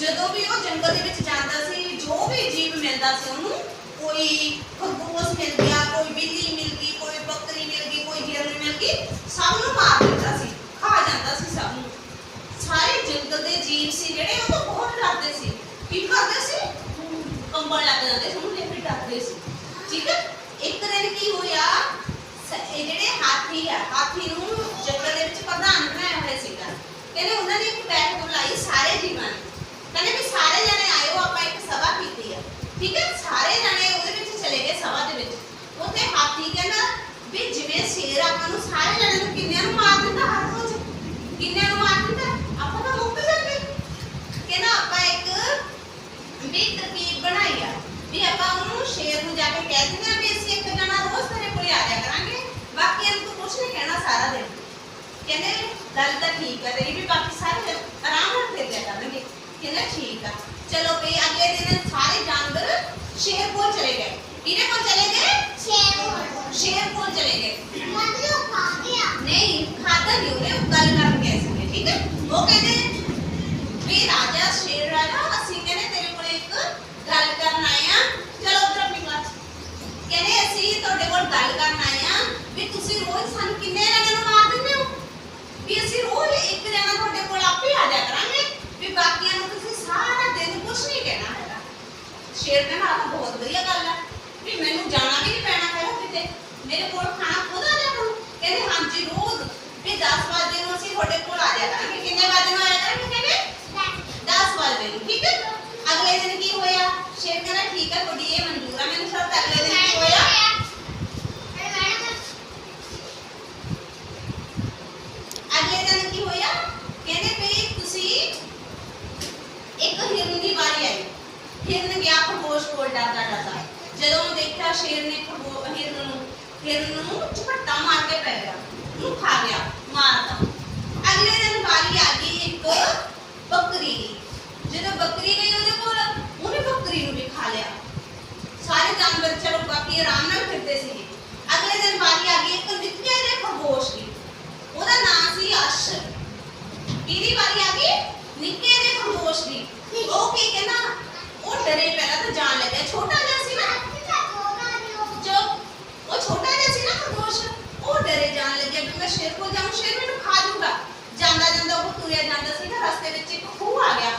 ਜਦੋਂ ਵੀ ਉਹ ਜੰਗਲ ਦੇ ਵਿੱਚ ਜਾਂਦਾ ਸੀ, ਜੋ ਵੀ ਜੀਵ ਮਿਲਦਾ ਸੀ ਉਹਨੂੰ, ਕੋਈ ਖਰਗੋਸ਼ ਮਿਲ ਗਿਆ, ਕੋਈ ਬਿੱਲੀ ਮਿਲ ਗਈ, ਕੋਈ ਬੱਕਰੀ ਮਿਲ ਗਈ, ਕੋਈ ਹਿਰਨ ਮਿਲ ਗਈ, ਸਭ ਨੂੰ ਮਾਰ ਦਿੰਦਾ ਸੀ, ਖਾ ਜਾਂਦਾ ਸੀ ਸਭ ਨੂੰ। ਸਾਰੇ ਜੰਗਲ ਦੇ ਜੀਵ ਸੀ ਜਿਹੜੇ, ਉਹ ਤੋਂ ਬਹੁਤ ਡਰਦੇ ਸੀ। ਕੀ ਕਰਦੇ ਸੀ? ਕੰਬਲ ਲੱਗ ਜਾਂਦੇ ਸੀ, ਉਹਨੂੰ ਦੇਖ ਕੇ ਡਰਦੇ ਸੀ। ਠੀਕ ਹੈ? ਇੱਕ ਦਿਨ ਕੀ ਹੋਇਆ? ਇਹ ਜਿਹੜੇ ਹਾਥੀ ਆ, ਹਾਥੀ ਨੂੰ ਜੰਗਲ ਦੇ ਵਿੱਚ ਪ੍ਰਧਾਨ ਬਣਾਇਆ ਹੋਇਆ ਸੀਗਾ। ਕਹਿੰਦੇ ਉਹਨਾਂ ਨੇ ਇੱਕ ਬੈਠਕ ਬੁਲਾਈ ਸਾਰੇ ਜੀਵਾਂ ਨੇ। ਕਹਿੰਦੇ ਵੀ ਸਾਰੇ ਜਣੇ ਆਇਓ ਆਪਾਂ ਇੱਕ ਸਭਾ ਕੀਤੀ ਆ। ਠੀਕ ਹੈ? ਸਾਰੇ ਜਣੇ ਉਹਦੇ ਵਿੱਚ ਚਲੇ ਗਏ ਸਭਾ ਦੇ ਵਿੱਚ। ਉੱਥੇ ਹਾਥੀ ਕਹਿੰਦਾ ਵੀ ਜਿਵੇਂ ਸ਼ੇਰ ਆਪਾਂ ਨੂੰ ਸਾਰੇ ਜਣੇ ਨੂੰ ਕਿੰਨਿਆਂ ਨੂੰ ਮਾਰ ਦਿੰਦਾ ਹਰ ਰੋਜ਼? ਕਿੰਨਿਆਂ ਨੂੰ ਮਾਰ ਦਿੰਦਾ? ਆਪਾਂ ਤਾਂ ਮੁੱਕ ਜਾਂਦੇ। ਕਹਿੰਦਾ ਆਪਾਂ ਇੱਕ ਵੀ ਤਰਕੀਬ ਬਣਾਈ ਆ। ਵੀ ਆਪਾਂ ਉਹਨੂੰ ਸ਼ੇਰ ਨੂੰ ਜਾ ਕੇ ਕਹਿ ਦਿੰਦੇ ਆ ਵੀ ਅਸੀਂ ਇੱਕ ਜਣਾ ਰੋਜ਼ ਤੇਰੇ ਕੋਲੇ ਆ ਜਾਇਆ ਕਰਾਂਗੇ। ਬਾਕੀ ਨੂੰ ਤੂੰ ਕੁਝ ਨਹੀਂ ਕਹਿਣਾ ਸਾਰਾ ਦਿਨ। ਕਹਿੰਦੇ, ਗੱਲ ਤਾਂ ਠੀਕ ਹੈ ਤੇਰੀ ਵੀ, ਬਾਕੀ ਸਾਰੇ ਆਰਾਮ ਨਾਲ ਫਿਰ ਜਾ ਕਰਨਗੇ। ਕਹਿੰਦਾ ਠੀਕ ਆ ਚਲੋ ਵੀ ਅਗਲੇ ਦਿਨ ਸਾਰੇ ਜਾਨਵਰ ਸ਼ੇਰ ਕੋਲ ਚਲੇ ਗਏ ਕਿਹਦੇ ਕੋਲ ਚਲੇ ਗਏ ਸ਼ੇਰ ਕੋਲ ਚਲੇ ਗਏ ਨਹੀਂ ਖਾਦਾ ਨਹੀਂ ਉਹਨੇ ਉਹ ਗੱਲ ਕਰਨ ਗਏ ਸੀਗੇ ਠੀਕ ਹੈ ਉਹ ਕਹਿੰਦੇ ਵੀ ਰਾਜਾ ਸ਼ੇਰ ਰਾਜਾ ਅਸੀਂ ਕਹਿੰਦੇ ਤੇਰੇ ਕੋਲ ਇੱਕ ਗੱਲ ਕਰਨ ਆਏ ਆ ਚਲੋ ਉਧਰ ਆਪਣੀ ਬਾਤ ਕਹਿੰਦੇ ਅਸੀਂ ਤੁਹਾਡੇ ਕੋਲ ਗੱਲ ਕਰਨ ਆਏ ਆ ਵੀ ਤੁਸੀਂ ਰੋਜ਼ ਸਾਨੂੰ ਕਿੰਨੇ ਜਣਿਆਂ ਨੂੰ ਮਾਰ ਦਿੰਦੇ ਹੋ ਵੀ ਅਸੀਂ ਰੋਜ਼ ਇੱਕ ਜਣਾ ਤੁਹਾਡੇ ਕੋਲ ਆਪੇ ਆ ਜਾ ਕਰਾਂਗੇ ਵੀ ਬਾਕੀਆਂ ਨੂੰ ਤੁਸੀਂ ਸਾਰਾ ਦਿਨ ਕੁਝ ਨਹੀਂ ਕਹਿਣਾ ਹੈਗਾ। ਸ਼ੇਰ ਕਹਿੰਦਾ, ਆਹ ਤਾਂ ਬਹੁਤ ਵਧੀਆ ਗੱਲ ਆ। ਵੀ ਮੈਨੂੰ ਜਾਣਾ ਵੀ ਨਹੀਂ ਪੈਣਾ ਹੈਗਾ ਕਿਤੇ। ਮੇਰੇ ਕੋਲ ਖਾਣਾ ਖੁਦ ਆ ਜਾ ਕਰੂ ਕਹਿੰਦੇ ਹਾਂਜੀ ਰੋਜ਼ ਵੀ 10 ਵਜੇ ਨੂੰ ਅਸੀਂ ਤੁਹਾਡੇ ਕੋਲ ਆ ਜਾ ਕਰਾਂਗੇ ਕਿੰਨੇ ਵਜੇ ਨੂੰ ਆਇਆ ਕਰਾਂਗੇ ਕਹਿੰਦੇ 10 ਵਜੇ ਨੂੰ ਠੀਕ ਹੈ ਅਗਲੇ ਦਿਨ ਕੀ ਹੋਇਆ ਸ਼ੇਰ ਕਹਿੰਦਾ ਠੀਕ ਹੈ ਤੁਹਾਡੀ ਇਹ ਮਨਜ਼ੂਰ ਹੈ ਮੈਨੂੰ ਸ਼ਰਤ ਅਗਲੇ ਦਿਨ ਕੀ ਹੋਇਆ ਅਗਲੇ ਦਿਨ ਕੀ ਹੋਇਆ ਕਹਿੰਦੇ ਵੀ ਤੁਸੀਂ ਇੱਕ ਹਿਰਨ ਦੀ ਵਾਰੀ ਆਈ ਹਿਰਨ ਗਿਆ ਖਰਗੋਸ਼ ਕੋਲ ਡਰਦਾ ਡਰਦਾ ਜਦੋਂ ਦੇਖਿਆ ਸ਼ੇਰ ਨੇ ਖਰਗੋ ਹਿਰਨ ਨੂੰ ਹਿਰਨ ਨੂੰ ਝਪੱਟਾ ਮਾਰ ਕੇ ਪੈ ਗਿਆ। ਨੂੰ ਖਾ ਗਿਆ, ਮਾਰਤਾ ਅਗਲੇ ਦਿਨ ਵਾਰੀ ਆ ਗਈ ਇੱਕ ਬੱਕਰੀ ਦੀ ਜਦੋਂ ਬੱਕਰੀ ਗਈ ਉਹਦੇ ਕੋਲ ਉਹਨੇ ਬੱਕਰੀ ਨੂੰ ਵੀ ਖਾ ਲਿਆ ਸਾਰੇ ਜਾਨਵਰ ਚਲੋ ਬਾਕੀ ਆਰਾਮ ਨਾਲ ਫਿਰਦੇ ਸੀਗੇ ਅਗਲੇ ਦਿਨ ਵਾਰੀ ਆ ਗਈ ਇੱਕ ਨਿੱਕੇ ਜਿਹੇ ਖਰਗੋਸ਼ ਦੀ ਉਹਦਾ ਨਾਮ ਸੀ ਅਸ਼ ਕਿਹਦੀ ਵਾਰੀ ਆ ਗਈ ਨਿੱਕੇ ਜਿਹੇ ਖਰਗੋਸ਼ ਦੀ ਉਹ ਕੀ ਕਹਿੰਦਾ ਉਹ ਡਰੇ ਪਹਿਲਾਂ ਤਾਂ ਜਾਣ ਲੱਗਿਆ ਛੋਟਾ ਜਿਹਾ ਸੀ ਨਾ ਜੋ ਉਹ ਛੋਟਾ ਜਿਹਾ ਸੀ ਨਾ ਖਰਗੋਸ਼ ਉਹ ਡਰੇ ਜਾਣ ਲੱਗਿਆ ਜਾਊਂ, ਸ਼ੇਰ ਮੈਨੂੰ ਖਾ ਜੂਗਾ। ਜਾਂਦਾ ਜਾਂਦਾ ਉਹ ਤੁਰਿਆ ਜਾਂਦਾ ਸੀ ਨਾ, ਰਸਤੇ ਵਿੱਚ ਇੱਕ ਖੂਹ ਆ ਗਿਆ।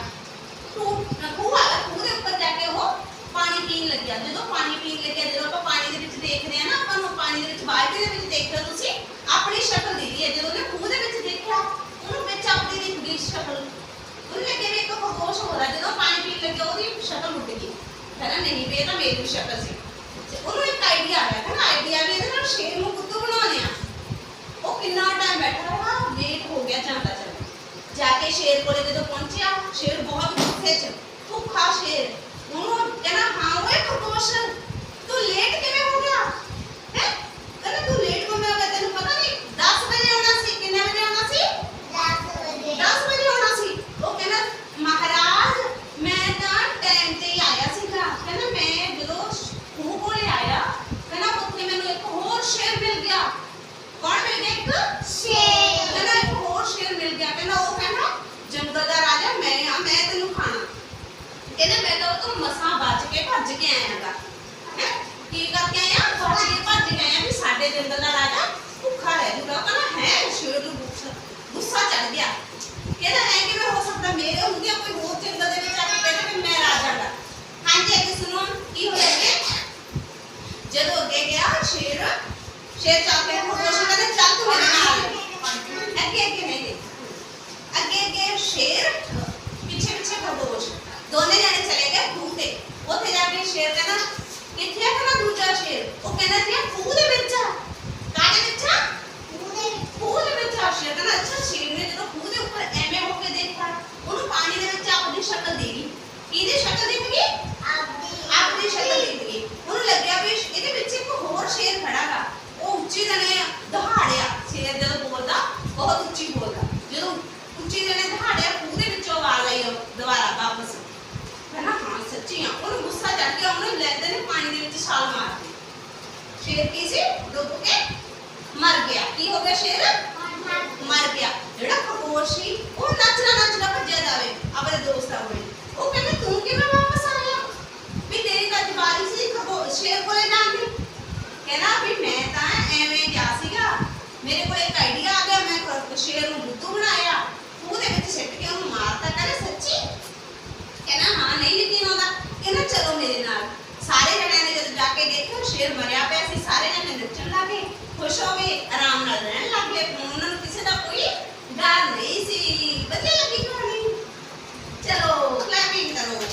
ਖੂਹ ਖੂਹ ਆ ਗਿਆ, ਖੂਹ ਦੇ ਉੱਪਰ ਜਾ ਕੇ ਉਹ ਪਾਣੀ ਪੀਣ ਲੱਗਿਆ। ਜਦੋਂ ਪਾਣੀ ਪੀਣ ਲੱਗਿਆ, ਜਦੋਂ ਆਪਾਂ ਪਾਣੀ ਦੇ ਵਿੱਚ ਦੇਖਦੇ ਆ ਨਾ, ਆਪਾਂ ਨੂੰ ਪਾਣੀ ਦੇ ਵਿੱਚ, ਬਾਲਟੀ ਦੇ ਵਿੱਚ ਦੇਖਦੇ ਤੁਸੀਂ ਆਪਣੀ ਸ਼ਕਲ ਦਿਖਦੀ ਹੈ। ਜਦੋਂ ਉਹਨੇ ਖੂਹ ਦੇ ਵਿੱਚ ਦੇਖਿਆ, ਉਹਨੂੰ ਵਿੱਚ ਆਪਣੀ ਦਿਖ ਸ਼ਕਲ। ਉਹਨੇ ਲੱਗੇ ਵੀ ਇੱਕ ਖਰਗੋਸ਼ ਹੋ ਰਿਹਾ ਜਦੋਂ ਪਾਣੀ ਪੀਣ ਲੱਗਿਆ, ਉਹਦੀ ਸ਼ਕਲ ਉੱਡ ਗਈ। ਕਹਿੰਦਾ, ਨਹੀਂ ਵੀ, ਇਹ ਤਾਂ ਮੇਰੀ ਸ਼ਕਲ ਸੀ। ਤੇ ਉਹਨੂੰ ਇੱਕ ਆਈਡੀਆ ਆਇਆ ਕਹਿੰਦਾ ਆਈਡੀਆ ਵੀ ਇਹਦੇ ਨਾਲ ਸ਼ੇਰ ਨੂੰ ਉਹ ਕਿੰਨਾ ਟਾਈਮ ਬੈਠਾ ਰਿਹਾ ਲੇਟ ਹੋ ਗਿਆ ਜਾਂਦਾ ਚੱਲ ਜਾ ਕੇ ਸ਼ੇਰ ਕੋਲੇ ਜਦੋਂ ਪਹੁੰਚਿਆ ਸ਼ੇਰ ਬਹੁਤ ਗੁੱਸੇ 'ਚ ਭੁੱਖਾ ਸ਼ੇਰ ਉਹਨੂੰ ਕਹਿੰਦਾ ਹਾਂ ਓਏ ਖਰਗੋਸ਼ ਤੂੰ ਲੇਟ ਕਿਵੇਂ ਹੋ ਗਿਆ ਹੈ ਕਹਿੰਦਾ ਤੂੰ ਲੇਟ ਕਿਵੇਂ ਹੋ ਗਿਆ ਤੈਨੂੰ ਪਤਾ ਨਹੀਂ 10 ਵਜੇ ਆਉਣਾ ਸੀ ਕਿੰਨੇ ਵਜੇ ਆਉਣਾ ਸੀ 10 ਵਜੇ ਆਉਣਾ ਸੀ ਉਹ ਕਹਿੰਦਾ ਮਹਾਰਾਜ ਮੈਂ ਤਾਂ ਟਾਈਮ ਤੇ ਹੀ ਆਇਆ ਸੀਗਾ ਕਹਿੰਦਾ ਮੈਂ ਜਦੋਂ ਖੂਹ ਕੋਲੇ ਆਇਆ ਕਹਿੰਦਾ ਉੱਥੇ ਮੈਨੂੰ ਇੱਕ ਹੋਰ ਸ਼ੇਰ ਮਿਲ ਗਿਆ ਕੌਣ ਮਿਲ ਗਿਆ ਇੱਕ ਕਹਿੰਦਾ ਇੱਕ ਹੋਰ ਸ਼ੇਰ ਮਿਲ ਗਿਆ ਕਹਿੰਦਾ ਉਹ ਕਹਿੰਦਾ ਜੰਗਲ ਦਾ ਰਾਜਾ ਮੈਂ ਆ ਮੈਂ ਤੈਨੂੰ ਖਾਣਾ ਕਹਿੰਦਾ ਮੈਂ ਤਾਂ ਉਹ ਤੋਂ ਮਸਾਂ ਬਚ ਕੇ ਭੱਜ ਕੇ ਆਇਆਗਾ ਹੈ ਕੀ ਕਰਕੇ ਆਇਆ ਭੱਜ ਕੇ ਭੱਜ ਕੇ ਆਇਆ ਵੀ ਸਾਡੇ ਜੰਗਲ ਦਾ ਰਾਜਾ ਭੁੱਖਾ ਰਹਿ ਜੂਗਾ ਉਹ ਕਹਿੰਦਾ ਹੈ ਸ਼ੇਰ ਨੂੰ ਗੁੱਸਾ ਗੁੱਸਾ ਚੜ ਗਿਆ ਕਹਿੰਦਾ ਐ ਕਿਵੇਂ ਹੋ ਸਕਦਾ ਮੇਰੇ ਹੁੰਦਿਆਂ ਕੋਈ ਹੋਰ ਜੰਗਲ ਦੇ ਵਿੱਚ ਆ ਕੇ ਕਹਿੰਦਾ ਕਿ ਮੈਂ ਰਾਜਾ ਦਾ ਹਾਂਜੀ ਅੱਗੇ ਸੁਣੋ ਕੀ ਹੋਇਆ ਅੱਗੇ ਜਦੋਂ ਅੱਗੇ ਗਿਆ ਸ਼ੇਰ ਸ਼ੇਰ ਚੱਲ ਕੇ ਖਰਗੋਸ਼ ਕਹਿੰਦਾ ਚੱਲ ਤੂੰ ਮੇਰੇ ਨਾਲ ਅੱਗੇ ਅੱਗੇ ਨਹੀਂ ਦੇ ਅੱਗੇ ਅੱਗੇ ਸ਼ੇਰ ਪਿੱਛੇ ਪਿੱਛੇ ਖਰਗੋਸ਼ ਦੋਨੇ ਜਣੇ ਚਲੇ ਗਏ ਖੂਹ ਤੇ ਉੱਥੇ ਜਾ ਕੇ ਸ਼ੇਰ ਕਹਿੰਦਾ ਕਿੱਥੇ ਆ ਕਹਿੰਦਾ ਦੂਜਾ ਸ਼ੇਰ ਉਹ ਕਹਿੰਦਾ ਜੀ ਇਹ ਖੂਹ ਦੇ ਵਿੱਚ ਆ ਕਾਹਦੇ ਵਿੱਚ ਆ ਖੂਹ ਦੇ ਵਿੱਚ ਆ ਸ਼ੇਰ ਕਹਿੰਦਾ ਅੱਛਾ ਸ਼ੇਰ ਨੇ ਜਦੋਂ ਖੂਹ ਦੇ ਉੱਪਰ ਐਵੇਂ ਹੋ ਕੇ ਦੇਖਿਆ ਉਹਨੂੰ ਪਾਣੀ ਦੇ ਵਿੱਚ ਆਪਣੀ ਸ਼ਕਲ ਦੇਖੀ ਕਿਹਦੀ ਸ਼ਕਲ ਦਿਖ ਗਈ ਆਪਣੀ ਸ਼ਕਲ ਦਿਖ ਗਈ ਉਹਨੂੰ ਲੱਗਿਆ ਵੀ ਇਹਦੇ ਵਿੱਚ ਇੱਕ ਹੋਰ ਸ਼ੇਰ ਖੜਾ ਗਾ ਉਹ ਉੱਚੀ ਜਣੇ ਦਹਾੜਿਆ ਸ਼ੇਰ ਜਦੋਂ ਬੋਲਦਾ ਬਹੁਤ ਉੱਚੀ ਬੋਲਦਾ ਜਦੋਂ ਉੱਚੀ ਜਣੇ ਦਹਾੜਿਆ ਖੂਹ ਦੇ ਵਿੱਚੋਂ ਆਵਾਜ਼ ਆਈ ਉਹ ਦੁਬਾਰਾ ਵਾਪਸ ਕਹਿੰਦਾ ਹਾਂ ਸੱਚੀ ਆ ਉਹਨੂੰ ਗੁੱਸਾ ਚੜ ਗਿਆ ਉਹਨੇ ਲੈਦੇ ਨੇ ਪਾਣੀ ਦੇ ਵਿੱਚ ਛਾਲ ਮਾਰਤੀ ਸ਼ੇਰ ਕੀ ਸੀ? ਡੁੱਬ ਮਰ ਗਿਆ। ਕੀ ਹੋ ਗਿਆ ਮਰ ਗਿਆ। ਜਿਹੜਾ ਖਰਗੋਸ਼ ਸੀ, ਉਹ ਨੱਚਦਾ ਨੱਚਦਾ ਭੱਜਿਆ ਜਾਵੇ, ਆਪਣੇ ਦੋਸਤਾਂ ਕੋਲੇ ਉਹ ਕਹਿੰਦੇ, ਤੂੰ ਕਿਵੇਂ ਵਾਪਸ ਆਇਆ? ਵੀ ਤੇਰੀ ਤਾਂ ਜਵਾਰੀ ਸੀ ਖਰਗੋਸ਼ ਸ਼ੇਰ ਕੋਲੇ ਜਾਣ ਦੀ ਕਹਿੰਦਾ, ਵੀ ਮੈਂ ਤਾਂ ਐਵੇਂ ਗਿਆ ਸੀਗਾ। ਮੇਰੇ ਕੋਲ ਇੱਕ ਆਈਡੀਆ ਆ ਗਿਆ, ਮੈਂ ਸ਼ੇਰ ਨੂੰ ਬੁੱਧੂ ਬਣਾਇਆ। ਉਹਦੇ ਵਿੱਚ ਸਿੱਟ ਕੇ ਉਹਨੂੰ ਮਾਰਤਾ ਕਹਿੰਦਾ, ਸੱਚੀ? ਕਹਿੰਦਾ, ਹਾਂ, ਨਹੀਂ ਯਕੀਨ ਆਉਂਦਾ। ਕਹਿੰਦਾ, ਚਲੋ ਮੇਰੇ ਨਾਲ। ਸਾਰੇ ਜਣਿਆਂ ਨੇ ਜਦੋਂ ਜਾ ਕੇ ਦੇਖਿਆ ਸ਼ੇਰ ਮਰਿਆ ਪਿਆ ਸੀ ਸਾਰੇ ਜਣੇ ਨੱਚਣ ਲੱਗੇ ਖੁਸ਼ ਹੋ ਗਏ ਆਰਾਮ ਨਾਲ ਰਹਿਣ ਲੱਗ ਗਏ ਹੁਣ ਉਹਨਾਂ